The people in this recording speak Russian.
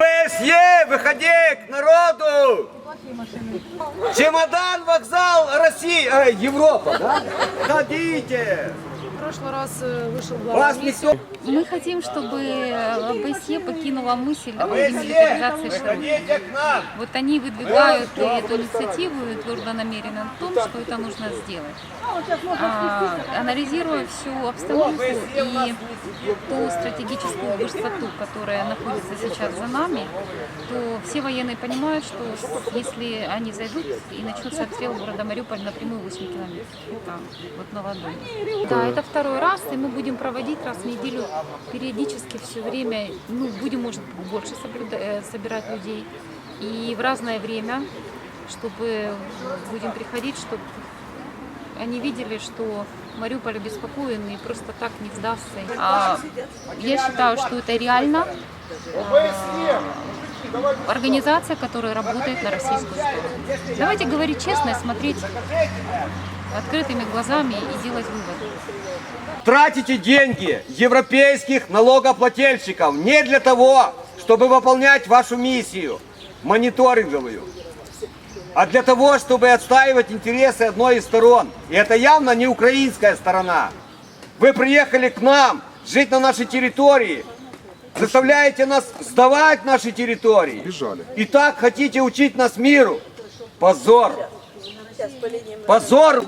Весь выходи к народу! Чемодан, вокзал, Россия, э, Европа, да? Ходите! В прошлый раз э, вышел глава. Мы хотим, чтобы э, ОБСЕ покинула мысль о демилитаризации Широкого. выходите к нам! Вот они выдвигают эту инициативу и твердо намерены в том, что это нужно сделать. А, анализируя всю обстановку и ту стратегическую высоту, которая находится сейчас за нами, то все военные понимают, что если они зайдут и начнется обстрел города Мариуполь напрямую 8 километров. Это вот на ладони. Да, это второй раз, и мы будем проводить раз в неделю периодически все время, ну, будем, может, больше соблюда- э, собирать людей. И в разное время, чтобы будем приходить, чтобы они видели, что Мариуполь обеспокоен и просто так не сдастся. А я считаю, что это реально а, организация, которая работает на российскую сторону. Давайте говорить честно и смотреть открытыми глазами и делать выводы. Тратите деньги европейских налогоплательщиков не для того, чтобы выполнять вашу миссию мониторинговую, а для того, чтобы отстаивать интересы одной из сторон. И это явно не украинская сторона. Вы приехали к нам жить на нашей территории, заставляете нас сдавать наши территории. Бежали. И так хотите учить нас миру. Позор сейчас по линии. Позор!